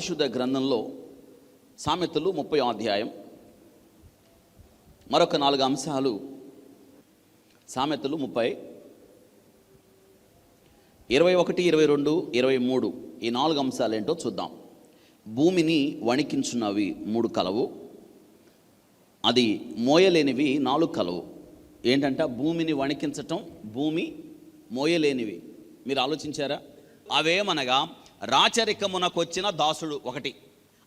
పరిశుద్ధ గ్రంథంలో సామెతలు ముప్పై అధ్యాయం మరొక నాలుగు అంశాలు సామెతలు ముప్పై ఇరవై ఒకటి ఇరవై రెండు ఇరవై మూడు ఈ నాలుగు అంశాలు ఏంటో చూద్దాం. భూమిని వణికించున్నవి మూడు కలవు అది మోయలేనివి నాలుగు కలవు. ఏంటంటే? భూమిని వణికించటం భూమి మోయలేనివి. మీరు ఆలోచించారా? అవేమనగా రాచరికమునకొచ్చిన దాసుడు ఒకటి.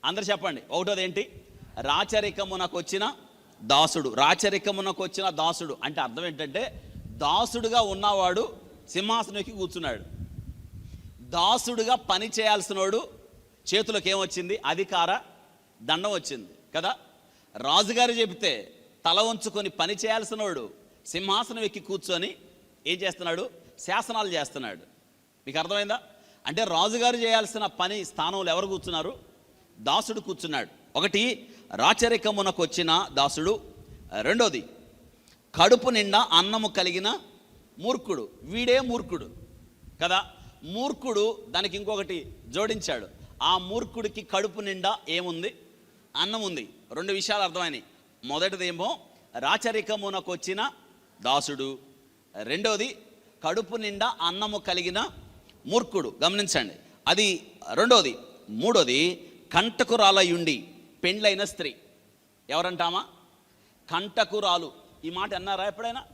అందరు చెప్పండి ఒకటోది ఏంటి రాచరికమునకొచ్చిన దాసుడు. రాచరికమునకొచ్చిన దాసుడు. అంటే అర్థం ఏంటంటే దాసుడుగా ఉన్నవాడు సింహాసనం కూర్చున్నాడు. దాసుడుగా పని చేయాల్సినోడు చేతులకు ఏమొచ్చింది అధికార దండం వచ్చింది కదా? రాజుగారు చెబితే తల ఉంచుకొని పని చేయాల్సినోడు సింహాసనం ఎక్కి కూర్చొని ఏం చేస్తున్నాడు? శాసనాలు చేస్తున్నాడు. మీకు అర్థమైందా? అంటే రాజుగారు చేయాల్సిన పని స్థానంలో ఎవరు కూర్చున్నారు? దాసుడు కూర్చున్నాడు. ఒకటి రాచరికమునకు వచ్చిన దాసుడు. రెండోది కడుపు నిండా అన్నము కలిగిన మూర్ఖుడు. వీడే మూర్ఖుడు. కదా? మూర్ఖుడు దానికి ఇంకొకటి జోడించాడు. ఆ మూర్ఖుడికి కడుపు నిండా ఏముంది? అన్నం ఉంది రెండు విషయాలు అర్థమైనవి మొదటిదేమో రాచరికమునకు వచ్చిన దాసుడు. రెండోది కడుపు నిండా అన్నము కలిగిన మూర్ఖుడు గమనించండి. అది రెండోది. మూడోది కంటకురాలయుండి పెండ్లైన స్త్రీ. ఎవరంటామా? కంటకురాలు. ఈ మాట అన్నారా ఎప్పుడైనా?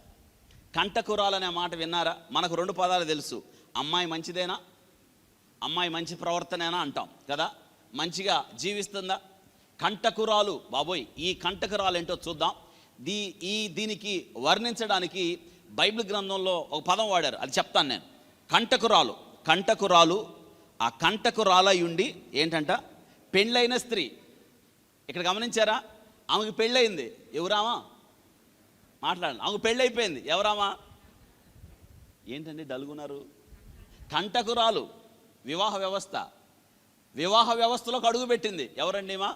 కంటకురాలు అనే మాట విన్నారా? మనకు రెండు పదాలు తెలుసు. అమ్మాయి మంచిదేనా? అమ్మాయి మంచి ప్రవర్తనేనా అంటాం కదా? మంచిగా జీవిస్తుందా? కంటకురాలు. బాబోయ్ ఈ కంటకురాలు ఏంటో చూద్దాం. దీ ఈ దీనికి వర్ణించడానికి బైబిల్ గ్రంథంలో ఒక పదం వాడారు. అది చెప్తాను నేను. కంటకురాలు. కంటకురాలు ఆ కంటకురాలయుండి ఏంటంట? పెళ్ళైన స్త్రీ. ఇక్కడ గమనించారా? ఆమెకు పెళ్ళయింది. ఎవరామా మాట్లాడండి. ఆమెకు పెళ్ళైపోయింది. ఎవరామా ఏంటండి డలుగున్నారు? కంటకురాలు వివాహ వ్యవస్థ. వివాహ వ్యవస్థలోకి అడుగు పెట్టింది. ఎవరండి మా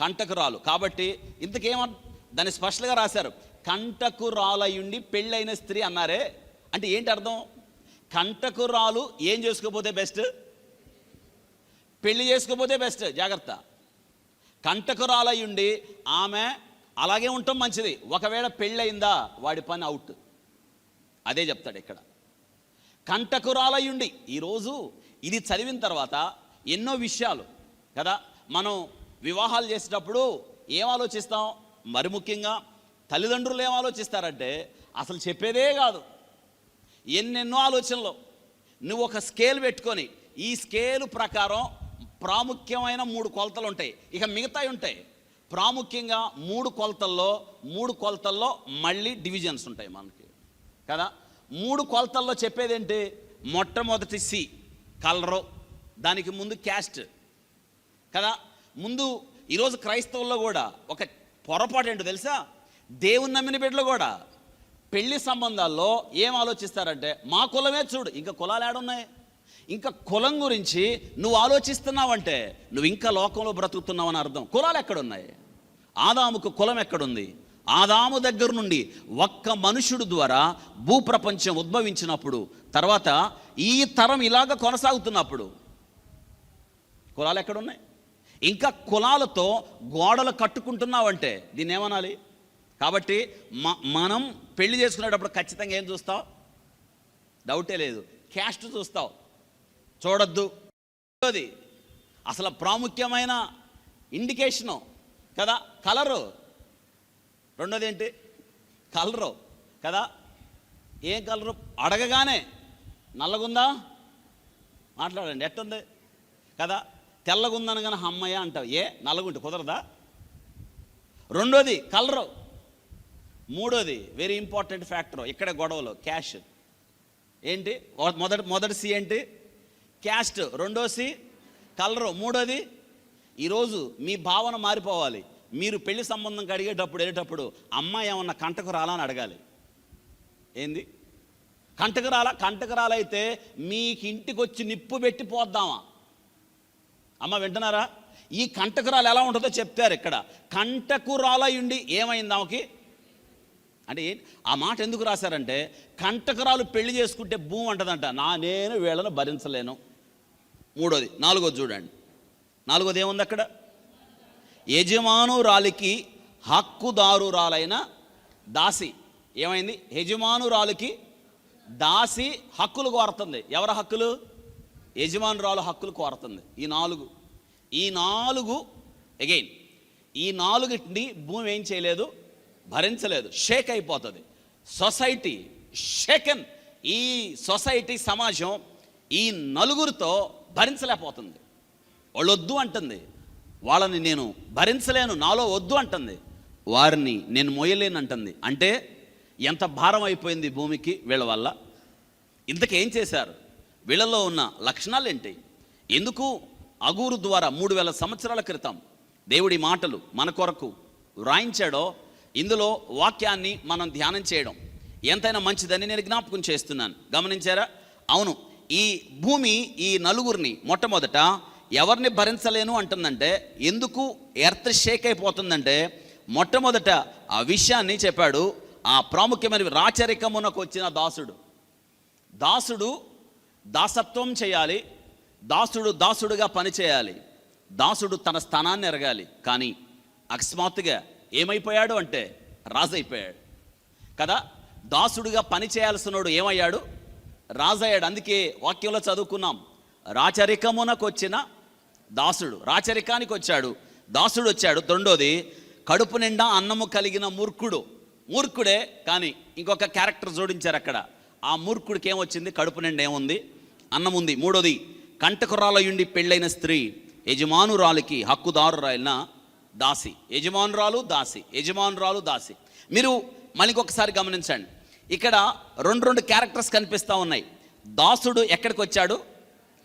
కంటకురాలు కాబట్టి ఇంతకేమ దాన్ని స్పష్టంగా రాశారు. కంటకురాలయుండి పెళ్ళైన స్త్రీ అన్నారే. అంటే ఏంటి అర్థం? కంటకురాలు ఏం చేసుకోపోతే బెస్ట్ పెళ్ళి చేసుకోపోతే బెస్ట్ జాగ్రత్త. కంటకురాలయ్యుండి ఆమె అలాగే ఉండటం మంచిది. ఒకవేళ పెళ్ళయిందా వాడి పని అవుట్ అదే చెప్తాడు ఇక్కడ. కంటకురాలయ్యుండి ఈరోజు ఇది చదివిన తర్వాత ఎన్నో విషయాలు కదా? మనం వివాహాలు చేసేటప్పుడు ఏం ఆలోచిస్తాం? మరి ముఖ్యంగా తల్లిదండ్రులు ఏం ఆలోచిస్తారంటే అసలు చెప్పేదే కాదు. ఎన్నెన్నో ఆలోచనలు. నువ్వు ఒక స్కేల్ పెట్టుకొని ఈ స్కేల్ ప్రకారం ప్రాముఖ్యమైన మూడు కొలతలు ఉంటాయి ఇక మిగతాయి ఉంటాయి. ప్రాముఖ్యంగా మూడు కొలతల్లో మూడు కొలతల్లో మళ్ళీ డివిజన్స్ ఉంటాయి మనకి. కదా? మూడు కొలతల్లో చెప్పేది ఏంటి మొట్టమొదటి సి కలరు. దానికి ముందు క్యాస్ట్. కదా? ముందు ఈరోజు క్రైస్తవుల్లో కూడా ఒక పొరపాటు ఏంటో తెలుసా? దేవుని నమ్మిన బిడ్డలు కూడా పెళ్ళి సంబంధాల్లో ఏం ఆలోచిస్తారంటే మా కులమే చూడు ఇంకా కులాలు ఏడున్నాయి. ఇంకా కులం గురించి నువ్వు ఆలోచిస్తున్నావంటే నువ్వు ఇంకా లోకంలో బ్రతుకుతున్నావు అని అర్థం. కులాలు ఎక్కడున్నాయి? ఆదాముకు కులం ఎక్కడుంది? ఆదాము దగ్గర నుండి ఒక్క మనుషుడు ద్వారా భూప్రపంచం ఉద్భవించినప్పుడు తర్వాత ఈ తరం ఇలాగ కొనసాగుతున్నప్పుడు కులాలు ఎక్కడున్నాయి? ఇంకా కులాలతో గోడలు కట్టుకుంటున్నావంటే దీన్ని ఏమనాలి కాబట్టి మ మనం పెళ్ళి చేసుకునేటప్పుడు ఖచ్చితంగా ఏం చూస్తావు? డౌటే లేదు. క్యాస్ట్ చూస్తావు. చూడొద్దు. అది అసలు ప్రాముఖ్యమైన ఇండికేషను కదా? కలరు రెండోది ఏంటి కలరు కదా? ఏం కలరు అడగగానే నల్లగుందా? మాట్లాడండి. ఎట్టుంది? కదా? తెల్లగుందని కానీ అమ్మయ్య అంటావు. ఏ? నల్లగుంటే కుదరదా? రెండోది కలరు మూడోది వెరీ ఇంపార్టెంట్ ఫ్యాక్టర్ ఇక్కడ గొడవలు క్యాష్ ఏంటి? మొదటి మొదటి సి ఏంటి? క్యాస్ట్ రెండో సి కలరు మూడోది ఈరోజు మీ భావన మారిపోవాలి. మీరు పెళ్ళి సంబంధం అడిగేటప్పుడు వెళ్ళేటప్పుడు అమ్మాయి ఏమన్నా కంటకు రాలా అని అడగాలి. ఏంది? కంటకరాల కంటకరాలైతే మీకు ఇంటికి వచ్చి నిప్పు పెట్టి పోద్దామా? అమ్మ వింటున్నారా? ఈ కంటకురాలు ఎలా ఉంటుందో చెప్తారు ఇక్కడ. కంటకురాలయుండి ఏమైంది ఆమెకి? అంటే ఆ మాట ఎందుకు రాశారంటే కంటకురాలు పెళ్ళి చేసుకుంటే భూమి అంటదంట. నా నేను వీళ్ళను భరించలేను. మూడోది. నాలుగోది చూడండి. నాలుగోది ఏముంది అక్కడ? యజమానురాలికి హక్కుదారురాలైన దాసి. ఏమైంది? యజమానురాలికి దాసి హక్కులు కోరుతుంది. ఎవరి హక్కులు? యజమానురాలు హక్కులు కోరుతుంది. ఈ నాలుగు. ఈ నాలుగు అగైన్ ఈ నాలుగిటిని భూమి ఏం చేయలేదు? భరించలేదు షేక్ అయిపోతుంది. Society shaken. ఈ సొసైటీ సమాజం ఈ నలుగురితో భరించలేకపోతుంది. వాళ్ళు వద్దు అంటుంది వాళ్ళని నేను భరించలేను నాలో వద్దు అంటుంది. వారిని నేను మోయలేను అంటుంది. అంటే ఎంత భారం అయిపోయింది భూమికి వీళ్ళ వల్ల? ఇంతకేం చేశారు? వీళ్ళలో ఉన్న లక్షణాలు ఏంటి ఎందుకు అగూరు ద్వారా మూడు వేల సంవత్సరాల క్రితం దేవుడి మాటలు మన కొరకు వ్రాయించాడో ఇందులో వాక్యాన్ని మనం ధ్యానం చేయడం ఎంతైనా మంచిదని నేను జ్ఞాపకం చేస్తున్నాను. గమనించారా? అవును ఈ భూమి ఈ నలుగురిని మొట్టమొదట ఎవరిని భరించలేను అంటుందంటే ఎందుకు ఎర్త్ షేక్ అయిపోతుందంటే మొట్టమొదట ఆ విషయాన్ని చెప్పాడు ఆ ప్రాముఖ్యమైన రాచరికమునకు వచ్చిన దాసుడు. దాసుడు దాసత్వం చేయాలి దాసుడు దాసుడుగా పనిచేయాలి దాసుడు తన స్థానాన్ని ఎరగాలి. కానీ అకస్మాత్తుగా ఏమైపోయాడు అంటే రాజు అయిపోయాడు కదా? దాసుడుగా పని చేయాల్సినోడు ఏమయ్యాడు? రాజయ్యాడు. అందుకే వాక్యంలో చదువుకున్నాం. రాచరికమునకు వచ్చిన దాసుడు రాచరికానికి వచ్చాడు దాసుడు వచ్చాడు రెండోది కడుపు నిండా అన్నము కలిగిన మూర్ఖుడు. మూర్ఖుడే కానీ ఇంకొక క్యారెక్టర్ జోడించారు అక్కడ. ఆ మూర్ఖుడికి ఏమొచ్చింది కడుపు నిండా ఏముంది? అన్నం ఉంది మూడోది కంటకురాలయుండి పెళ్ళైన స్త్రీ యజమానురాలికి హక్కుదారురాలిన దాసి. యజమానురాలు దాసి. యజమానురాలు దాసి. మీరు మళ్ళీ ఒకసారి గమనించండి. ఇక్కడ రెండు రెండు క్యారెక్టర్స్ కనిపిస్తూ ఉన్నాయి. దాసుడు ఎక్కడికి వచ్చాడు?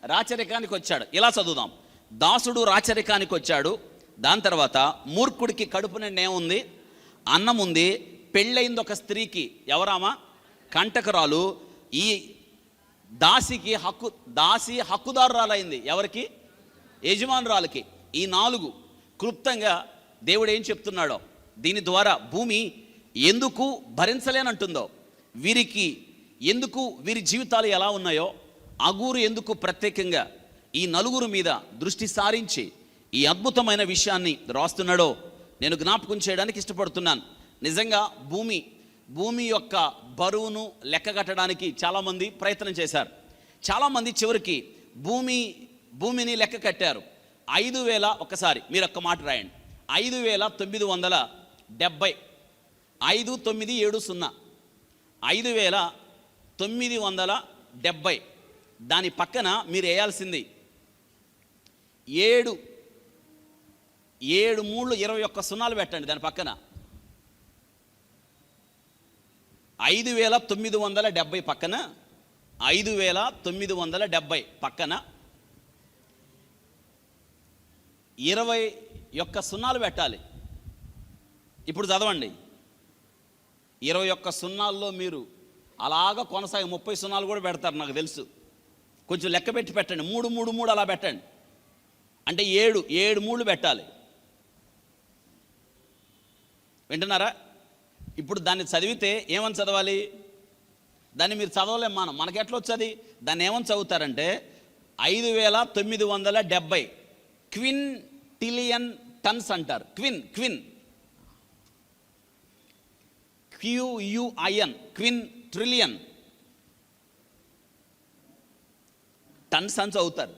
రాచరికానికి వచ్చాడు. ఇలా చదువుదాం. దాసుడు రాచరికానికి వచ్చాడు. దాని తర్వాత మూర్ఖుడికి కడుపు నిండా ఏముంది అన్నం ఉంది. పెళ్ళయింది ఒక స్త్రీకి. ఎవరామా? కంటకరాలు. ఈ దాసికి హక్కు దాసి హక్కుదారురాలైంది. ఎవరికి? యజమానురాలకి. ఈ నాలుగు. క్లుప్తంగా దేవుడు ఏం చెప్తున్నాడో దీని ద్వారా భూమి ఎందుకు భరించలేనంటుందో వీరికి ఎందుకు వీరి జీవితాలు ఎలా ఉన్నాయో అగూరు ఎందుకు ప్రత్యేకంగా ఈ నలుగురు మీద దృష్టి సారించి ఈ అద్భుతమైన విషయాన్ని రాస్తున్నాడో నేను జ్ఞాపకం చేయడానికి ఇష్టపడుతున్నాను. నిజంగా భూమి భూమి యొక్క బరువును లెక్కగట్టడానికి చాలామంది ప్రయత్నం చేశారు. చాలామంది చివరికి భూమి భూమిని లెక్క కట్టారు ఐదు వేల ఒకసారి మీరు ఒక్క మాట రాయండి. ఐదు వేల తొమ్మిది వందల డెబ్బై ఐదు తొమ్మిది ఏడు సున్నా ఐదు వేల తొమ్మిది వందల డెబ్బై. దాని పక్కన మీరు వేయాల్సింది ఏడు ఏడు మూడు ఇరవై ఒక్క సున్నాలు పెట్టండి దాని పక్కన. ఐదు వేల తొమ్మిది వందల డెబ్బై పక్కన ఐదు వేల తొమ్మిది వందల డెబ్బై పక్కన ఇరవై యొక్క సున్నాలు పెట్టాలి. ఇప్పుడు చదవండి. ఇరవై ఒక్క సున్నాల్లో మీరు అలాగ కొనసాగి ముప్పై సున్నాలు కూడా పెడతారు నాకు తెలుసు. కొంచెం లెక్క పెట్టి పెట్టండి. మూడు మూడు మూడు అలా పెట్టండి. అంటే ఏడు ఏడు మూడు పెట్టాలి. వింటున్నారా? ఇప్పుడు దాన్ని చదివితే ఏమని చదవాలి? దాన్ని మీరు చదవలేము మనం. మనకి ఎట్లా వచ్చేది? దాన్ని ఏమని చదువుతారంటే ఐదు వేల తొమ్మిది వందల డెబ్బై క్విన్ టిలియన్ టన్స్ అంటారు. Quin quin. QUIN quin trillion. Tons అని చదువుతారు.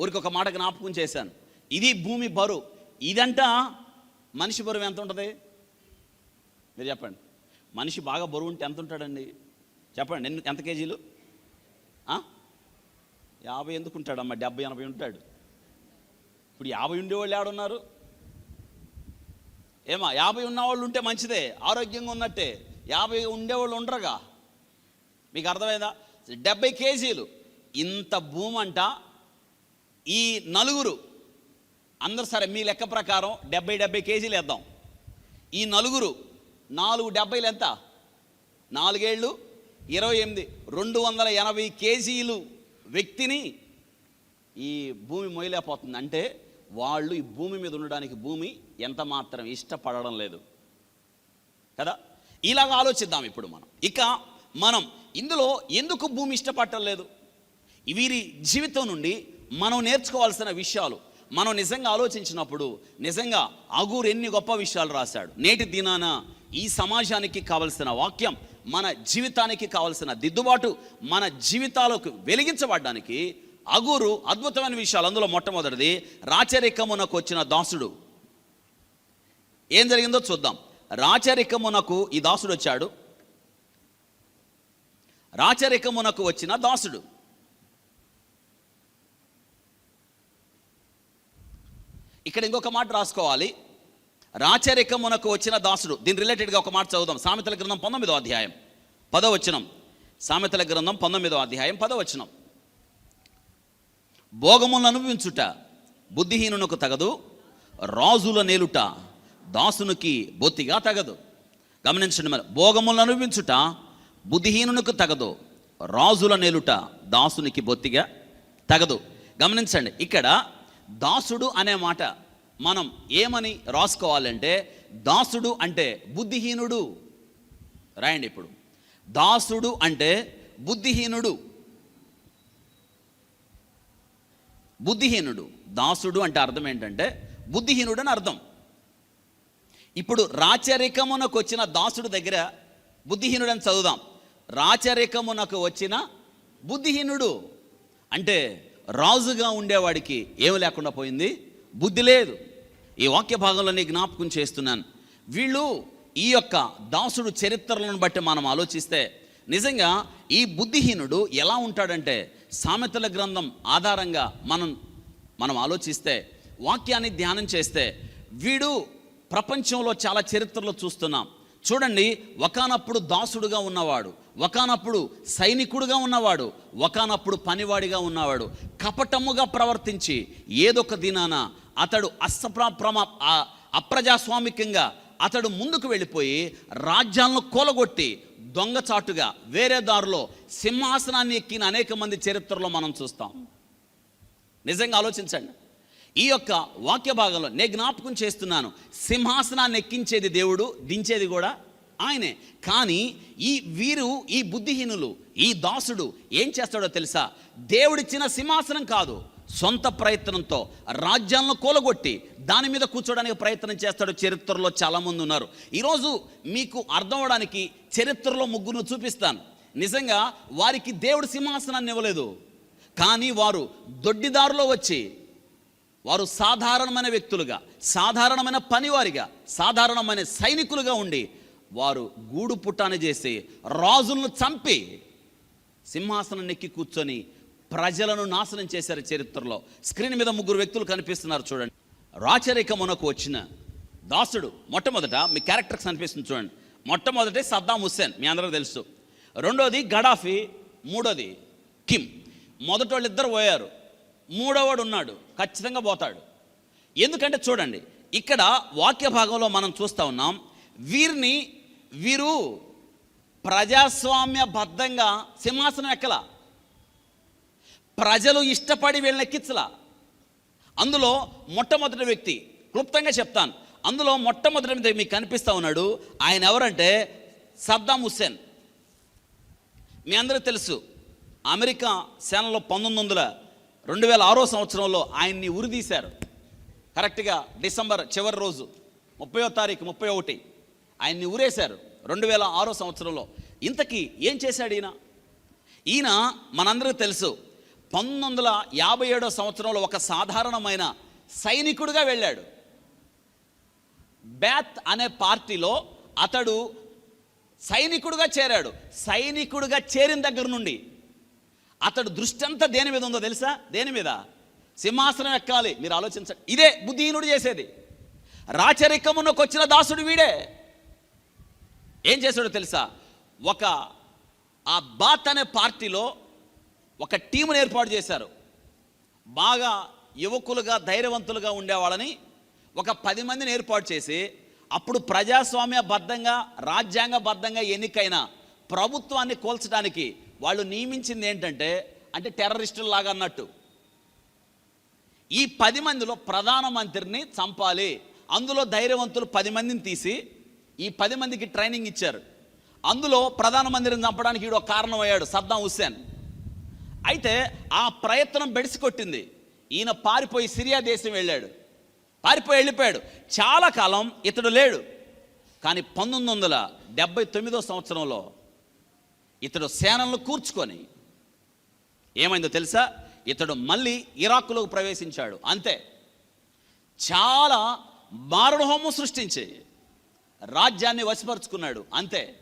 ఊరికి ఒక మాట జ్ఞాపకం చేశాను. ఇది భూమి బరువు. ఇదంట మనిషి బరువు ఎంత ఉంటుంది? మీరు చెప్పండి. మనిషి బాగా బరువు ఉంటే ఎంత ఉంటాడండి? చెప్పండి ఎన్ని ఎంత కేజీలు? యాభై ఎందుకు ఉంటాడమ్మా? డెబ్బై ఎనభై ఉంటాడు. ఇప్పుడు యాభై ఉండేవాళ్ళు ఆడున్నారు ఏమా యాభై ఉన్నవాళ్ళు ఉంటే మంచిదే ఆరోగ్యంగా ఉన్నట్టే. యాభై ఉండేవాళ్ళు ఉండరుగా. మీకు అర్థమైందా? డెబ్బై కేజీలు. ఇంత భూమి అంట ఈ నలుగురు. అందరు సరే మీ లెక్క ప్రకారం డెబ్బై డెబ్బై కేజీలు వేద్దాం. ఈ నలుగురు నాలుగు డెబ్బైలు ఎంత? నాలుగేళ్ళు ఇరవై ఎనిమిది. రెండు వందల ఎనభై కేజీలు వ్యక్తిని ఈ భూమి మొయలేకపోతుంది అంటే వాళ్ళు ఈ భూమి మీద ఉండడానికి భూమి ఎంత మాత్రం ఇష్టపడడం లేదు. కదా? ఇలాగ ఆలోచిద్దాం ఇప్పుడు మనం. ఇక మనం ఇందులో ఎందుకు భూమి ఇష్టపడటం లేదు? వీరి జీవితం నుండి మనం నేర్చుకోవాల్సిన విషయాలు మనం నిజంగా ఆలోచించినప్పుడు నిజంగా అగూర్ ఎన్ని గొప్ప విషయాలు రాశాడు. నేటి దినాన ఈ సమాజానికి కావలసిన వాక్యం మన జీవితానికి కావలసిన దిద్దుబాటు మన జీవితాలకు వెలిగించబడడానికి అగూరు అద్భుతమైన విషయాలు. అందులో మొట్టమొదటిది రాచరికమునకు వచ్చిన దాసుడు. ఏం జరిగిందో చూద్దాం. రాచరికమునకు ఈ దాసుడు వచ్చాడు. రాచరికమునకు వచ్చిన దాసుడు. ఇక్కడ ఇంకొక మాట రాసుకోవాలి. రాచరికమునకు వచ్చిన దాసుడు. దీని రిలేటెడ్గా ఒక మాట చదువుదాం. సామెతల గ్రంథం పంతొమ్మిదో అధ్యాయం. పదవచనం. సామెతల గ్రంథం పంతొమ్మిదో అధ్యాయం పదవచనం. భోగములను అనుభవించుట బుద్ధిహీనునకు తగదు రాజుల నేలుట దాసునికి బొత్తిగా తగదు. గమనించండి మరి భోగములను అనుభవించుట బుద్ధిహీనునకు తగదు రాజుల నేలుట దాసునికి బొత్తిగా తగదు. గమనించండి ఇక్కడ దాసుడు అనే మాట మనం ఏమని రాసుకోవాలంటే దాసుడు అంటే బుద్ధిహీనుడు. రాయండి ఇప్పుడు. దాసుడు అంటే బుద్ధిహీనుడు. బుద్ధిహీనుడు. దాసుడు అంటే అర్థం ఏంటంటే బుద్ధిహీనుడు అని అర్థం. ఇప్పుడు రాచరికమునకు వచ్చిన దాసుడు దగ్గర బుద్ధిహీనుడు అని చదువుదాం. రాచరికమునకు వచ్చిన బుద్ధిహీనుడు. అంటే రాజుగా ఉండేవాడికి ఏమి లేకుండా పోయింది? బుద్ధి లేదు. ఈ వాక్య భాగంలోనే జ్ఞాపకం చేస్తున్నాను. వీళ్ళు ఈ యొక్క దాసుడు చరిత్రలను బట్టి మనం ఆలోచిస్తే నిజంగా ఈ బుద్ధిహీనుడు ఎలా ఉంటాడంటే సామెతల గ్రంథం ఆధారంగా మనం మనం ఆలోచిస్తే వాక్యాన్ని ధ్యానం చేస్తే వీడు ప్రపంచంలో చాలా చరిత్రలో చూస్తున్నాం. చూడండి ఒకనప్పుడు దాసుడుగా ఉన్నవాడు ఒకనప్పుడు సైనికుడుగా ఉన్నవాడు ఒకనప్పుడు పనివాడిగా ఉన్నవాడు కపటముగా ప్రవర్తించి ఏదొక దినాన అతడు అసప్ర ప్రమ అప్రజాస్వామికంగా అతడు ముందుకు వెళ్ళిపోయి రాజ్యాలను కూలగొట్టి దొంగచాటుగా వేరే దారిలో సింహాసనాన్ని ఎక్కిన అనేక మంది చరిత్రలో మనం చూస్తాం. నిజంగా ఆలోచించండి. ఈ యొక్క వాక్య భాగంలో నేను జ్ఞాపకం చేస్తున్నాను సింహాసనాన్ని ఎక్కించేది దేవుడు దించేది కూడా ఆయనే. కానీ ఈ వీరు ఈ బుద్ధిహీనులు ఈ దాసుడు ఏం చేస్తాడో తెలుసా? దేవుడిచ్చిన సింహాసనం కాదు. సొంత ప్రయత్నంతో రాజ్యాలను కూలగొట్టి దాని మీద కూర్చోడానికి ప్రయత్నం చేస్తాడు చరిత్రలో చాలామంది ఉన్నారు. ఈరోజు మీకు అర్థం అవడానికి చరిత్రలో ముగ్గురు చూపిస్తాను. నిజంగా వారికి దేవుడు సింహాసనాన్ని ఇవ్వలేదు. కానీ వారు దొడ్డిదారులో వచ్చి వారు సాధారణమైన వ్యక్తులుగా సాధారణమైన పనివారిగా సాధారణమైన సైనికులుగా ఉండి వారు గూడు పుట్టాన చేసి రాజులను చంపి సింహాసనం నెక్కి కూర్చొని ప్రజలను నాశనం చేశారు చరిత్రలో. స్క్రీన్ మీద ముగ్గురు వ్యక్తులు కనిపిస్తున్నారు చూడండి. రాచరికమునకు వచ్చిన దాసుడు మొట్టమొదట మీ క్యారెక్టర్స్ కనిపిస్తుంది చూడండి. మొట్టమొదటి సద్దాం హుస్సేన్ మీ అందరూ తెలుసు. రెండోది గడాఫీ మూడోది కిమ్. మొదటి వాళ్ళు ఇద్దరు పోయారు. మూడోవాడు ఉన్నాడు ఖచ్చితంగా పోతాడు. ఎందుకంటే చూడండి ఇక్కడ వాక్య భాగంలో మనం చూస్తూ ఉన్నాం వీరిని వీరు ప్రజాస్వామ్య బద్ధంగా సింహాసనం ఎక్కల ప్రజలు ఇష్టపడి వీళ్ళని ఎక్కించలా అందులో మొట్టమొదటి వ్యక్తి క్లుప్తంగా చెప్తాను. అందులో మొట్టమొదటి వ్యక్తి మీకు కనిపిస్తూ ఉన్నాడు. ఆయన ఎవరంటే సద్దాం హుస్సేన్. మీ అందరికీ తెలుసు అమెరికా సేనలో పంతొమ్మిది వందల రెండు వేల ఆరో సంవత్సరంలో ఆయన్ని ఉరిదీశారు కరెక్ట్గా డిసెంబర్ చివరి రోజు ముప్పయో తారీఖు ముప్పై ఒకటి ఆయన్ని ఊరేశారు రెండు వేల ఆరో సంవత్సరంలో. ఇంతకీ ఏం చేశాడు ఈయన? ఈయన మనందరికీ తెలుసు పంతొమ్మిది వందల యాభై ఏడో సంవత్సరంలో ఒక సాధారణమైన సైనికుడిగా వెళ్ళాడు. బ్యాత్ అనే పార్టీలో అతడు సైనికుడుగా చేరాడు. సైనికుడుగా చేరిన దగ్గర నుండి అతడు దృష్టి అంతా దేని మీద ఉందో తెలుసా? దేని మీద? సింహాసనం ఎక్కాలి. మీరు ఆలోచించండి. ఇదే బుద్ధిహీనుడు చేసేది. రాచరికమునకు వచ్చిన దాసుడు వీడే. ఏం చేశాడో తెలుసా? ఒక ఆ బాత్ అనే పార్టీలో ఒక టీమును ఏర్పాటు చేశారు. బాగా యువకులుగా ధైర్యవంతులుగా ఉండేవాళ్ళని ఒక పది మందిని ఏర్పాటు చేసి అప్పుడు ప్రజాస్వామ్య రాజ్యాంగబద్ధంగా ఎన్నికైన ప్రభుత్వాన్ని కోల్చడానికి వాళ్ళు నియమించింది ఏంటంటే అంటే టెర్రరిస్టుల్లాగా అన్నట్టు. ఈ పది మందిలో ప్రధానమంత్రిని చంపాలి. అందులో ధైర్యవంతులు పది మందిని తీసి ఈ పది మందికి ట్రైనింగ్ ఇచ్చారు. అందులో ప్రధానమంత్రిని చంపడానికి ఈడో కారణం అయ్యాడు సద్దాం హుస్సేన్. అయితే ఆ ప్రయత్నం బెడిసి కొట్టింది ఈయన పారిపోయి సిరియా దేశం వెళ్ళాడు. పారిపోయి వెళ్ళిపోయాడు. చాలా కాలం ఇతడు లేడు. కానీ పంతొమ్మిది వందల డెబ్బై తొమ్మిదో సంవత్సరంలో ఇతడు సేనలను కూర్చుకొని ఏమైందో తెలుసా? ఇతడు మళ్ళీ ఇరాక్లోకి ప్రవేశించాడు. అంతే. చాలా మారణహోమం సృష్టించి రాజ్యాన్ని వశపరుచుకున్నాడు. అంతే.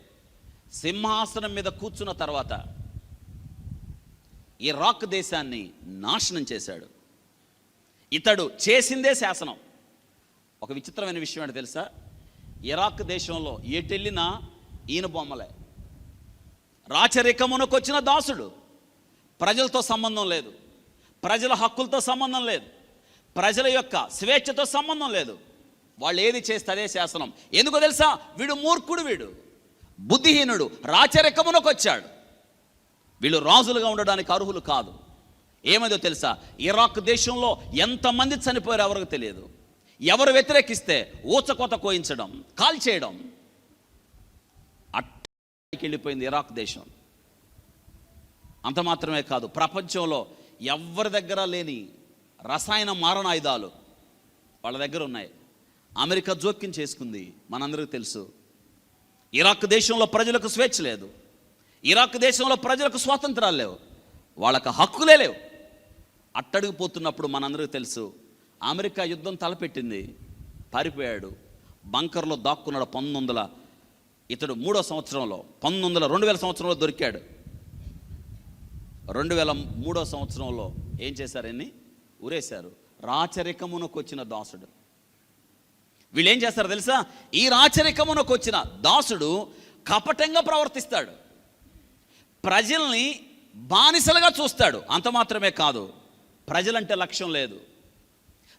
సింహాసనం మీద కూర్చున్న తర్వాత ఇరాక్ దేశాన్ని నాశనం చేశాడు. ఇతడు చేసిందే శాసనం. ఒక విచిత్రమైన విషయం అంటే తెలుసా? ఇరాక్ దేశంలో ఎటెళ్ళినా ఈయన బొమ్మలే. రాచరికమునకు వచ్చిన దాసుడు. ప్రజలతో సంబంధం లేదు. ప్రజల హక్కులతో సంబంధం లేదు. ప్రజల యొక్క స్వేచ్ఛతో సంబంధం లేదు. వాళ్ళు ఏది చేస్తే అదే శాసనం. ఎందుకో తెలుసా? వీడు మూర్ఖుడు వీడు. బుద్ధిహీనుడు. రాచరికమునకు వచ్చాడు. వీళ్ళు రాజులుగా ఉండడానికి అర్హులు కాదు. ఏమైందో తెలుసా? ఇరాక్ దేశంలో ఎంతమంది చనిపోయారో ఎవరికి తెలియదు. ఎవరు వ్యతిరేకిస్తే ఊచకోత కోయించడం కాల్ చేయడం అట్టకి వెళ్ళిపోయింది ఇరాక్ దేశం. అంత మాత్రమే కాదు ప్రపంచంలో ఎవరి దగ్గర లేని రసాయన మారణాయుధాలు వాళ్ళ దగ్గర ఉన్నాయి. అమెరికా జోక్యం చేసుకుంది మనందరికీ తెలుసు. ఇరాక్ దేశంలో ప్రజలకు స్వేచ్ఛ లేదు. ఇరాక్ దేశంలో ప్రజలకు స్వాతంత్రాలు లేవు. వాళ్ళకు హక్కులే లేవు. అట్టడిగిపోతున్నప్పుడు మనందరికీ తెలుసు అమెరికా యుద్ధం తలపెట్టింది పారిపోయాడు. బంకర్లో దాక్కున్నాడు పంతొమ్మిది వందల ఇతడు మూడో సంవత్సరంలో పంతొమ్మిది వందల రెండు వేల సంవత్సరంలో దొరికాడు. రెండు వేల మూడో సంవత్సరంలో ఏం చేశారని ఊరేశారు రాచరికమునకు వచ్చిన దాసుడు. వీళ్ళు ఏం చేస్తారు తెలుసా? ఈ రాచరికమునకు వచ్చిన దాసుడు కపటంగా ప్రవర్తిస్తాడు. ప్రజల్ని బానిసలుగా చూస్తాడు. అంత మాత్రమే కాదు. ప్రజలంటే లక్ష్యం లేదు.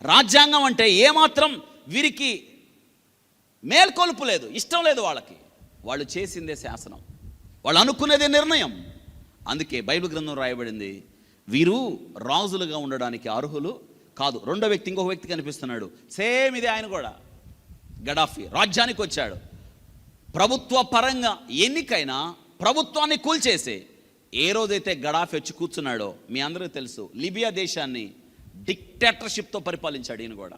రాజ్యాంగం అంటే ఏమాత్రం వీరికి మేల్కొలుపు లేదు. ఇష్టం లేదు వాళ్ళకి. వాళ్ళు చేసిందే శాసనం. వాళ్ళు అనుకునేదే నిర్ణయం. అందుకే బైబిల్ గ్రంథం రాయబడింది. వీరు రాజులుగా ఉండడానికి అర్హులు కాదు. రెండో వ్యక్తి ఇంకొక వ్యక్తి కనిపిస్తున్నాడు. సేమ్ ఇది ఆయన కూడా. గడాఫీ రాజ్యానికి వచ్చాడు. ప్రభుత్వ పరంగా ఎన్నికైనా ప్రభుత్వాన్ని కూల్చేసి. ఏ రోజైతే గడాఫ్ వచ్చి కూర్చున్నాడో మీ అందరికీ తెలుసు లిబియా దేశాన్ని డిక్టేటర్షిప్తో పరిపాలించాడు ఈయన కూడా.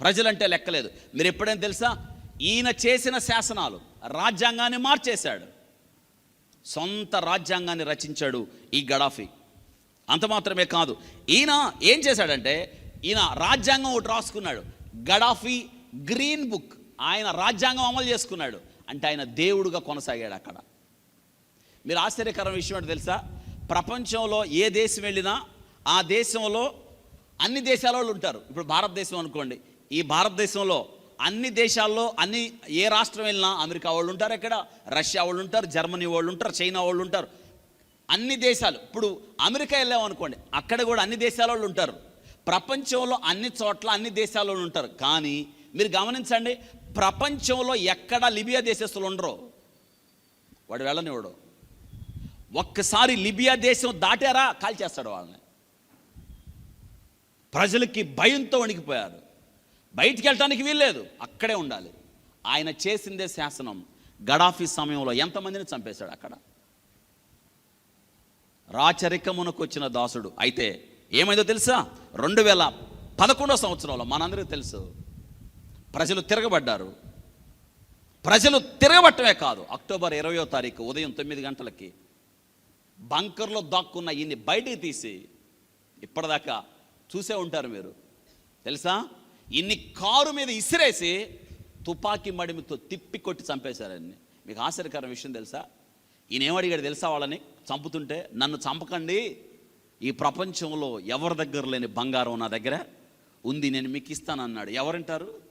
ప్రజలంటే లెక్కలేదు. మీరు ఎప్పుడైనా తెలుసా? ఈయన చేసిన శాసనాలు రాజ్యాంగాన్ని మార్చేశాడు. సొంత రాజ్యాంగాన్ని రచించాడు ఈ గడాఫీ. అంత మాత్రమే కాదు ఈయన ఏం చేశాడంటే ఈయన రాజ్యాంగం ఒకటి రాసుకున్నాడు. Gaddafi green book. ఆయన రాజ్యాంగం అమలు చేసుకున్నాడు. అంటే ఆయన దేవుడుగా కొనసాగాడు అక్కడ. మీరు ఆశ్చర్యకరమైన విషయం అంటే తెలుసా? ప్రపంచంలో ఏ దేశం వెళ్ళినా ఆ దేశంలో అన్ని దేశాల వాళ్ళు ఉంటారు. ఇప్పుడు భారతదేశం అనుకోండి. ఈ భారతదేశంలో అన్ని దేశాల్లో అన్ని ఏ రాష్ట్రం వెళ్ళినా అమెరికా వాళ్ళు ఉంటారు ఇక్కడ రష్యా వాళ్ళు ఉంటారు జర్మనీ వాళ్ళు ఉంటారు చైనా వాళ్ళు ఉంటారు. అన్ని దేశాలు. ఇప్పుడు అమెరికా వెళ్ళామనుకోండి అక్కడ కూడా అన్ని దేశాల వాళ్ళు ఉంటారు. ప్రపంచంలో అన్ని చోట్ల అన్ని దేశాల వాళ్ళు ఉంటారు. కానీ మీరు గమనించండి ప్రపంచంలో ఎక్కడ లిబియా దేశస్తులు ఉండరు? వాడు వెళ్ళనివాడు ఒక్కసారి లిబియా దేశం దాటారా? కాల్చేస్తాడు వాళ్ళని. ప్రజలకి భయంతో వణికిపోయారు. బయటికి వెళ్ళటానికి వీల్లేదు. అక్కడే ఉండాలి. ఆయన చేసిందే శాసనం. గడాఫీ సమయంలో ఎంతమందిని చంపేశాడు అక్కడ? రాచరికమునకు వచ్చిన దాసుడు. అయితే ఏమైందో తెలుసా? రెండు వేల పదకొండో సంవత్సరంలో మనందరికీ తెలుసు. ప్రజలు తిరగబడ్డారు. ప్రజలు తిరగబట్టమే కాదు. అక్టోబర్ ఇరవయో తారీఖు ఉదయం తొమ్మిది గంటలకి బంకర్లో దాక్కున్న ఇన్ని బయటికి తీసి ఇప్పటిదాకా చూసే ఉంటారు మీరు. తెలుసా? ఇన్ని కారు మీద ఇసిరేసి తుపాకీ మడిమితో తిప్పి కొట్టి చంపేశారని మీకు ఆశ్చర్యకరం విషయం తెలుసా? ఈయన ఏమడిగాడు తెలుసా వాళ్ళని? చంపుతుంటే నన్ను చంపకండి. ఈ ప్రపంచంలో ఎవరి దగ్గర లేని బంగారం నా దగ్గర? ఉంది నేను మీకు ఇస్తానన్నాడు ఎవరంటారు?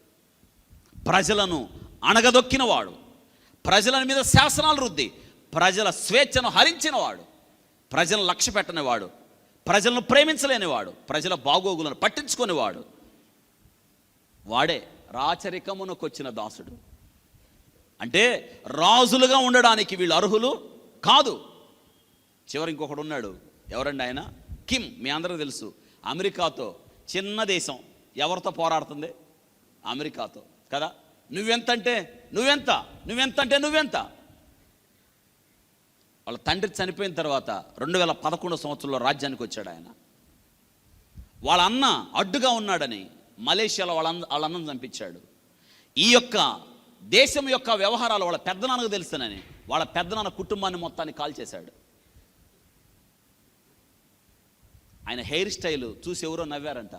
ప్రజలను అణగదొక్కినవాడు. ప్రజల మీద శాసనాలు రుద్ది ప్రజల స్వేచ్ఛను హరించినవాడు. ప్రజలను లక్ష్య పెట్టనివాడు. ప్రజలను ప్రేమించలేనివాడు. ప్రజల బాగోగులను పట్టించుకునేవాడు. వాడే రాచరికమునకు వచ్చిన దాసుడు. అంటే రాజులుగా ఉండడానికి వీళ్ళు అర్హులు కాదు. చివరి ఇంకొకడు ఉన్నాడు. ఎవరండి ఆయన? కిమ్. మీ అందరూ తెలుసు. అమెరికాతో చిన్న దేశం. ఎవరితో పోరాడుతుంది? అమెరికాతో. కదా? నువ్వెంత అంటే నువ్వెంత? నువ్వెంత అంటే నువ్వెంత? వాళ్ళ తండ్రి చనిపోయిన తర్వాత రెండు వేల పదకొండు సంవత్సరంలో రాజ్యానికి వచ్చాడు ఆయన. వాళ్ళ అన్న అడ్డుగా ఉన్నాడని మలేషియాలో వాళ్ళ వాళ్ళ అన్నం చంపించాడు. ఈ యొక్క దేశం యొక్క వ్యవహారాలు వాళ్ళ పెద్దనాన్నకు తెలుసునని వాళ్ళ పెద్దనాన్న కుటుంబాన్ని మొత్తాన్ని కాల్ చేశాడు. ఆయన హెయిర్ స్టైల్ చూసి ఎవరో నవ్వారంట.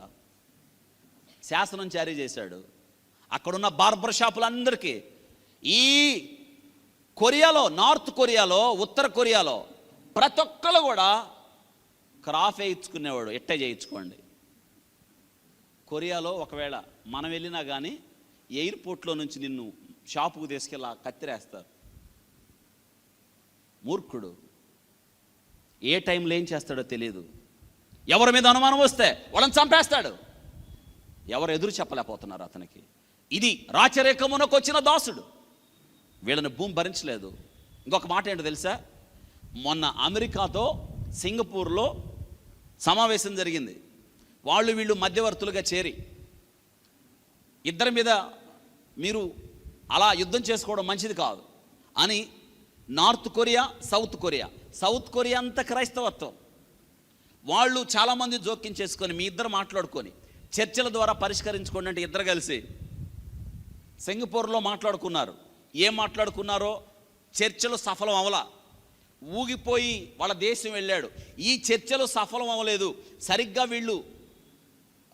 శాసనం జారీ చేశాడు. అక్కడున్న బార్బర్ షాపులందరికీ ఈ కొరియాలో నార్త్ కొరియాలో ఉత్తర కొరియాలో ప్రతి ఒక్కరు కూడా క్రాఫ్ వేయించుకునేవాడు ఎట్ట చేయించుకోండి. కొరియాలో ఒకవేళ మనం వెళ్ళినా కానీ ఎయిర్పోర్ట్లో నుంచి నిన్ను షాపుకు తీసుకెళ్ళి కత్తిరేస్తారు మూర్ఖుడు. ఏ టైంలో ఏం చేస్తాడో తెలియదు ఎవరి మీద అనుమానం వస్తే వాళ్ళని చంపేస్తాడు. ఎవరు ఎదురు చెప్పలేకపోతున్నారు అతనికి. ఇది రాచరేఖమునకు వచ్చిన దాసుడు. వీళ్ళని భూమి భరించలేదు. ఇంకొక మాట ఏంటో తెలుసా? మొన్న అమెరికాతో సింగపూర్లో సమావేశం జరిగింది. వాళ్ళు వీళ్ళు మధ్యవర్తులుగా చేరి ఇద్దరి మీద మీరు అలా యుద్ధం చేసుకోవడం మంచిది కాదు అని north Korea south Korea. South Korea అంతా క్రైస్తవత్వం. వాళ్ళు చాలామంది జోక్యం చేసుకొని మీ ఇద్దరు మాట్లాడుకొని చర్చల ద్వారా పరిష్కరించుకోండి అంటే ఇద్దరు కలిసి సింగపూర్లో మాట్లాడుకున్నారు. ఏం మాట్లాడుకున్నారో చర్చలు సఫలం అవలా. ఊగిపోయి వాళ్ళ దేశం వెళ్ళాడు. ఈ చర్చలు సఫలం అవ్వలేదు సరిగ్గా వీళ్ళు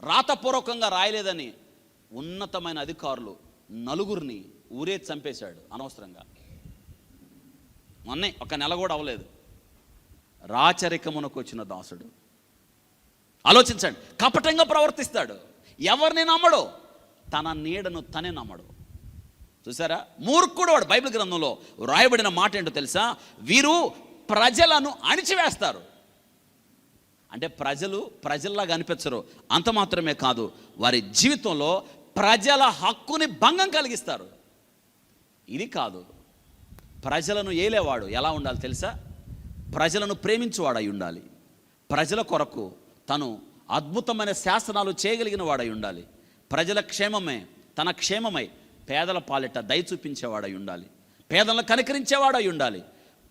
రాతపూర్వకంగా రాయలేదని ఉన్నతమైన అధికారులు నలుగురిని ఊరే చంపేశాడు అనవసరంగా. మొన్నే ఒక నెల కూడా అవ్వలేదు రాచరికమునకు వచ్చిన దాసుడు. ఆలోచించండి. కపటంగా ప్రవర్తిస్తాడు. ఎవరిని నమ్మడు? తన నీడను తనే నమ్మడు. చూసారా? మూర్ఖుడు వాడు బైబిల్ గ్రంథంలో రాయబడిన మాట ఏంటో తెలుసా? వీరు ప్రజలను అణిచివేస్తారు. అంటే ప్రజలు ప్రజల్లాగా అనిపించరు. అంత మాత్రమే కాదు వారి జీవితంలో ప్రజల హక్కుని భంగం కలిగిస్తారు. ఇది కాదు. ప్రజలను ఏలేవాడు ఎలా ఉండాలి తెలుసా? ప్రజలను ప్రేమించువాడై ఉండాలి. ప్రజల కొరకు తను అద్భుతమైన శాసనాలు చేయగలిగిన వాడై ఉండాలి. ప్రజల క్షేమమే తన క్షేమమై పేదల పాలిట దయ చూపించేవాడై ఉండాలి. పేదలను కనికరించేవాడై ఉండాలి.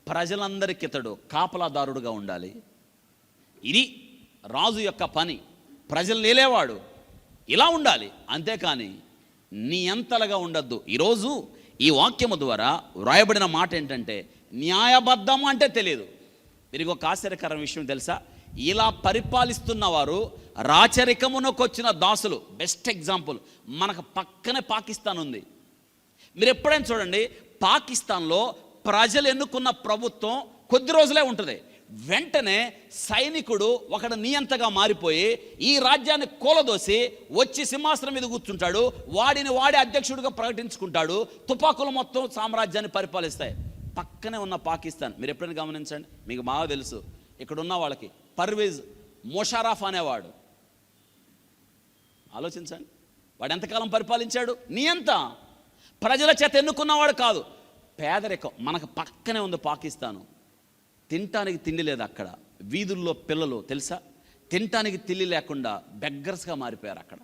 ప్రజలందరికీ ఇతడు కాపలాదారుడుగా ఉండాలి. ఇది రాజు యొక్క పని. ప్రజలు నేలేవాడు. ఇలా ఉండాలి. అంతేకాని నీ ఎంతలుగా ఉండద్దు. ఈరోజు ఈ వాక్యము ద్వారా వ్రాయబడిన మాట ఏంటంటే న్యాయబద్ధం అంటే తెలియదు మీరు ఒక ఆశ్చర్యకరమైన విషయం తెలుసా? ఇలా పరిపాలిస్తున్న వారు రాచరికమునకు వచ్చిన దాసులు. బెస్ట్ ఎగ్జాంపుల్ మనకు పక్కనే పాకిస్తాన్ ఉంది. మీరు ఎప్పుడైనా చూడండి పాకిస్తాన్లో ప్రజలు ఎన్నుకున్న ప్రభుత్వం కొద్ది రోజులే ఉంటుంది. వెంటనే సైనికుడు ఒకడు నియంతగా మారిపోయి ఈ రాజ్యాన్ని కూలదోసి వచ్చి సింహాసనం మీద కూర్చుంటాడు. వాడిని వాడి అధ్యక్షుడిగా ప్రకటించుకుంటాడు. తుపాకులు మొత్తం సామ్రాజ్యాన్ని పరిపాలిస్తాయి. పక్కనే ఉన్న పాకిస్తాన్. మీరు ఎప్పుడైనా గమనించండి మీకు బాగా తెలుసు. ఇక్కడ ఉన్న వాళ్ళకి. పర్వేజ్ ముషారాఫ్ అనేవాడు. ఆలోచించండి. వాడు ఎంతకాలం పరిపాలించాడు? నియంత ప్రజల చేత ఎన్నుకున్నవాడు కాదు. పేదరికం. మనకు పక్కనే ఉంది పాకిస్తాను. తినటానికి తిండి లేదు అక్కడ. వీధుల్లో పిల్లలు తెలుసా? తినటానికి తిండి లేకుండా బెగ్గర్స్గా మారిపోయారు అక్కడ.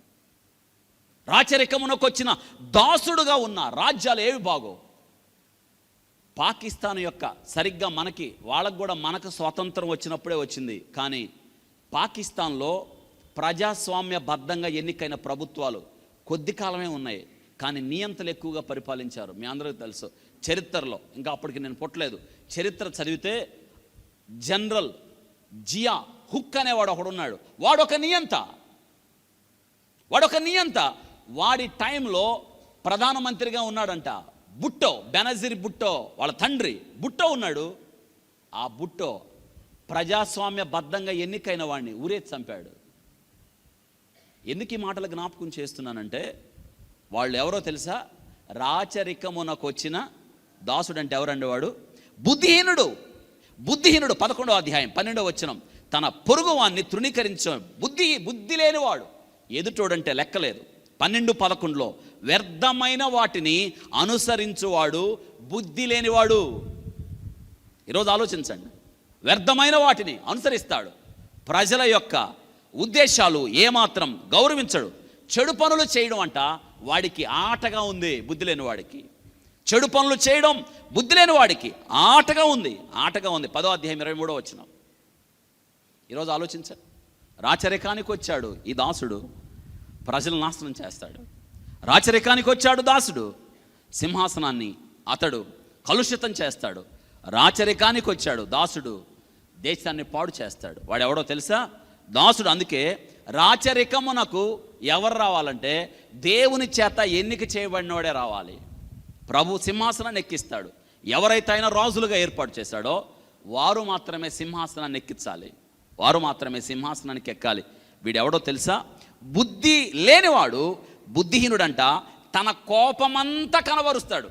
రాచరికమునకు వచ్చిన దాసుడుగా ఉన్న రాజ్యాలు ఏవి బాగో పాకిస్తాన్ యొక్క సరిగ్గా మనకి వాళ్ళకు కూడా మనకు స్వాతంత్రం వచ్చినప్పుడే వచ్చింది. కానీ పాకిస్తాన్లో ప్రజాస్వామ్య బద్ధంగా ఎన్నికైన ప్రభుత్వాలు కొద్ది కాలమే ఉన్నాయి కానీ నియంతలు ఎక్కువగా పరిపాలించారు. మీ అందరికీ తెలుసు చరిత్రలో ఇంకా అప్పటికి నేను పుట్టలేదు చరిత్ర చదివితే జనరల్ జియా హుక్ అనేవాడు ఒకడు ఉన్నాడు. నియంత వాడొక నియంత. వాడి టైంలో ప్రధానమంత్రిగా ఉన్నాడంట బుట్టో బెనజీర్ బుట్టో వాళ్ళ తండ్రి బుట్టో ఉన్నాడు. ఆ బుట్టో ప్రజాస్వామ్య బద్ధంగా ఎన్నికైన వాడిని ఊరే చంపాడు. ఎందుకు ఈ మాటలు జ్ఞాపకం చేస్తున్నానంటే వాళ్ళు ఎవరో తెలుసా? రాచరికమునకు వచ్చిన దాసుడు అంటే ఎవరండి వాడు? బుద్ధిహీనుడు. బుద్ధిహీనుడు పదకొండవ అధ్యాయం పన్నెండవ వచనం. తన పొరుగు వాన్ని తృణీకరించ బుద్ధి బుద్ధి లేనివాడు. ఎదుటోడంటే లెక్కలేదు పన్నెండు పదకొండులో వ్యర్థమైన వాటిని అనుసరించువాడు బుద్ధి లేనివాడు. ఈరోజు ఆలోచించండి. వ్యర్థమైన వాటిని అనుసరిస్తాడు. ప్రజల యొక్క ఉద్దేశాలు ఏమాత్రం గౌరవించడు. చెడు పనులు చేయడం అంట వాడికి ఆటగా ఉంది బుద్ధి లేని వాడికి. చెడు పనులు చేయడం బుద్ధి లేని వాడికి ఆటగా ఉంది ఆటగా ఉంది. పదో అధ్యాయం ఇరవై మూడో వచ్చిన ఈరోజు ఆలోచించండి రాచరికానికి వచ్చాడు ఈ దాసుడు ప్రజలు నాశనం చేస్తాడు. రాచరికానికి వచ్చాడు దాసుడు సింహాసనాన్ని అతడు కలుషితం చేస్తాడు. రాచరికానికి వచ్చాడు దాసుడు దేశాన్ని పాడు చేస్తాడు. వాడు ఎవడో తెలుసా? దాసుడు అందుకే రాచరికమునకు ఎవరు రావాలంటే దేవుని చేత ఎన్నిక చేయబడినవాడే రావాలి. ప్రభు సింహాసనాన్ని ఎక్కిస్తాడు. ఎవరైతే ఆయన రాజులుగా ఏర్పాటు చేశాడో వారు మాత్రమే సింహాసనాన్ని ఎక్కించాలి. వారు మాత్రమే సింహాసనానికి ఎక్కాలి. వీడెవడో తెలుసా? బుద్ధి లేనివాడు బుద్ధిహీనుడంట తన కోపమంతా కనబరుస్తాడు.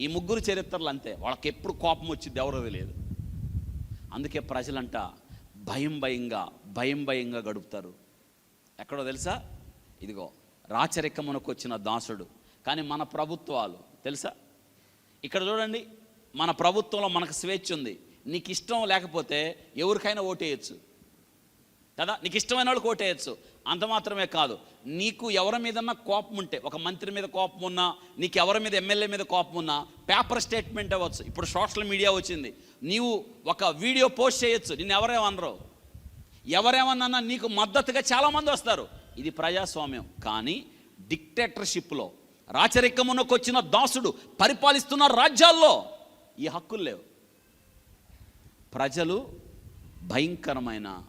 ఈ ముగ్గురు చరిత్రలు అంతే. వాళ్ళకి ఎప్పుడు కోపం వచ్చింది ఎవరో తెలియదు. అందుకే ప్రజలంట భయం భయంగా భయం భయంగా గడుపుతారు. ఎక్కడో తెలుసా? ఇదిగో రాచరికమునకు వచ్చిన దాసుడు. కానీ మన ప్రభుత్వాలు తెలుసా? ఇక్కడ చూడండి మన ప్రభుత్వంలో మనకు స్వేచ్ఛ ఉంది. నీకు ఇష్టం లేకపోతే ఎవరికైనా ఓటేయచ్చు. కదా? నీకు ఇష్టమైన వాళ్ళు కోటేయచ్చు. అంత మాత్రమే కాదు. నీకు ఎవరి మీదన్నా కోపం ఉంటే ఒక మంత్రి మీద కోపం ఉన్నా నీకు ఎవరి మీద ఎమ్మెల్యే మీద కోపం ఉన్నా పేపర్ స్టేట్మెంట్ అవ్వచ్చు. ఇప్పుడు సోషల్ మీడియా వచ్చింది. నీవు ఒక వీడియో పోస్ట్ చేయొచ్చు. నిన్ను ఎవరేమనరు? ఎవరేమన్నా నీకు మద్దతుగా చాలామంది వస్తారు. ఇది ప్రజాస్వామ్యం. కానీ డిక్టేటర్షిప్లో రాచరికమునకు వచ్చిన దాసుడు పరిపాలిస్తున్న రాజ్యాల్లో ఈ హక్కులు లేవు. ప్రజలు భయంకరమైన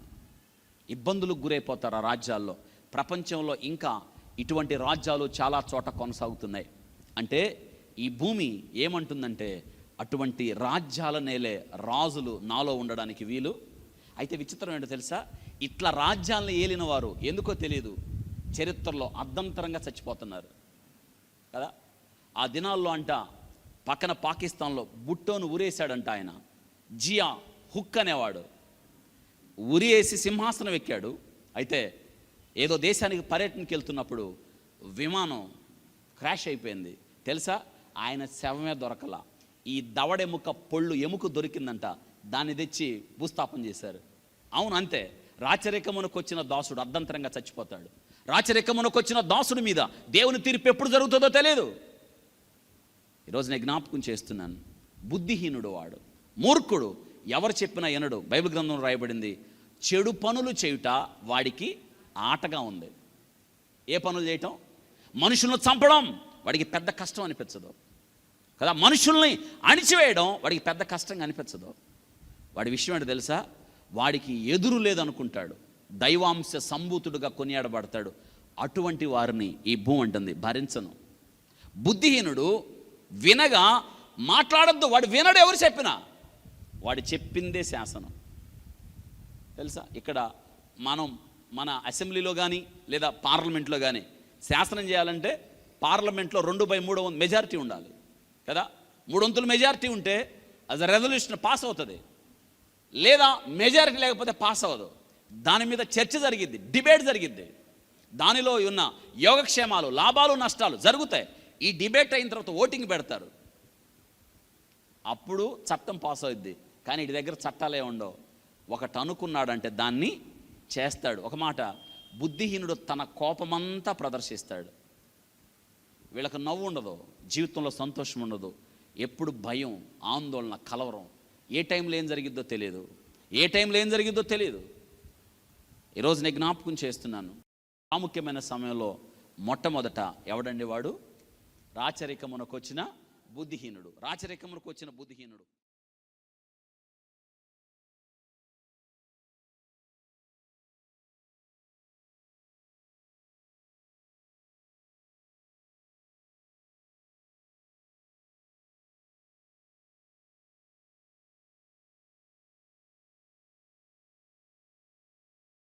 ఇబ్బందులకు గురైపోతారు ఆ రాజ్యాల్లో. ప్రపంచంలో ఇంకా ఇటువంటి రాజ్యాలు చాలా చోట కొనసాగుతున్నాయి. అంటే ఈ భూమి ఏమంటుందంటే అటువంటి రాజ్యాల నేలే రాజులు నాలో ఉండడానికి వీలు. అయితే విచిత్రం ఏంటో తెలుసా? ఇట్లా రాజ్యాలను ఏలిన వారు ఎందుకో తెలియదు. చరిత్రలో అర్ధంతరంగా చచ్చిపోతున్నారు. కదా? ఆ దినాల్లో అంట పక్కన పాకిస్తాన్లో బుట్టోను ఊరేశాడంట ఆయన. జియా హుక్ అనేవాడు. ఉరి వేసి సింహాసనం ఎక్కాడు. అయితే ఏదో దేశానికి పర్యటనకి వెళ్తున్నప్పుడు విమానం క్రాష్ అయిపోయింది. తెలుసా? ఆయన శవమే దొరకల. ఈ దవడెముక పొళ్ళు ఎముక దొరికిందంట. దాన్ని తెచ్చి భూస్థాపన చేశారు. అవును అంతే. రాచరికమునకు వచ్చిన దాసుడు అర్ధంతరంగా చచ్చిపోతాడు. రాచరికమునకు వచ్చిన దాసుడి మీద దేవుని తీర్పు ఎప్పుడు జరుగుతుందో తెలియదు ఈరోజు నేను జ్ఞాపకం చేస్తున్నాను. బుద్ధిహీనుడు వాడు. మూర్ఖుడు. ఎవరు చెప్పినా ఎనడు బైబిల్ గ్రంథంలో రాయబడింది చెడు పనులు చేయుట వాడికి ఆటగా ఉంది. ఏ పనులు చేయటం? మనుషులను చంపడం వాడికి పెద్ద కష్టం అనిపించదు. కదా మనుషుల్ని అణిచివేయడం వాడికి పెద్ద కష్టంగా అనిపించదు. వాడి విషయం ఏంటో తెలుసా? వాడికి ఎదురు లేదనుకుంటాడు. దైవాంశ సంభూతుడుగా కొనియాడబడతాడు. అటువంటి వారిని ఈ భూమి అంటుంది భరించను. బుద్ధిహీనుడు వినగా మాట్లాడద్దు. వాడు వినడు ఎవరు చెప్పినా. వాడు చెప్పిందే శాసనం. తెలుసా? ఇక్కడ మనం మన అసెంబ్లీలో కానీ లేదా పార్లమెంట్లో కానీ శాసనం చేయాలంటే పార్లమెంట్లో రెండు బై మూడు వంతు మెజారిటీ ఉండాలి. కదా? మూడు వంతుల మెజారిటీ ఉంటే అది రెజల్యూషన్ పాస్ అవుతుంది. లేదా మెజారిటీ లేకపోతే పాస్ అవ్వదు. దాని మీద చర్చ జరిగిద్ది డిబేట్ జరిగిద్ది. దానిలో ఉన్న యోగక్షేమాలు లాభాలు నష్టాలు జరుగుతాయి. ఈ డిబేట్ అయిన తర్వాత ఓటింగ్ పెడతారు. అప్పుడు చట్టం పాస్ అవుద్ది. కానీ ఇటు దగ్గర చట్టాలే ఉండవు. ఒకటి అనుకున్నాడంటే దాన్ని చేస్తాడు. ఒక మాట బుద్ధిహీనుడు తన కోపమంతా ప్రదర్శిస్తాడు. వీళ్ళకి నవ్వు ఉండదు జీవితంలో సంతోషం ఉండదు. ఎప్పుడు భయం ఆందోళన కలవరం. ఏ టైంలో ఏం జరిగిద్దో తెలియదు. ఏ టైంలో ఏం జరిగిద్దో తెలియదు. ఈరోజు నేను జ్ఞాపకం చేస్తున్నాను. ప్రాముఖ్యమైన సమయంలో మొట్టమొదట ఎవడండి వాడు? రాచరికమునకు వచ్చిన బుద్ధిహీనుడు. రాచరికమునకు వచ్చిన బుద్ధిహీనుడు.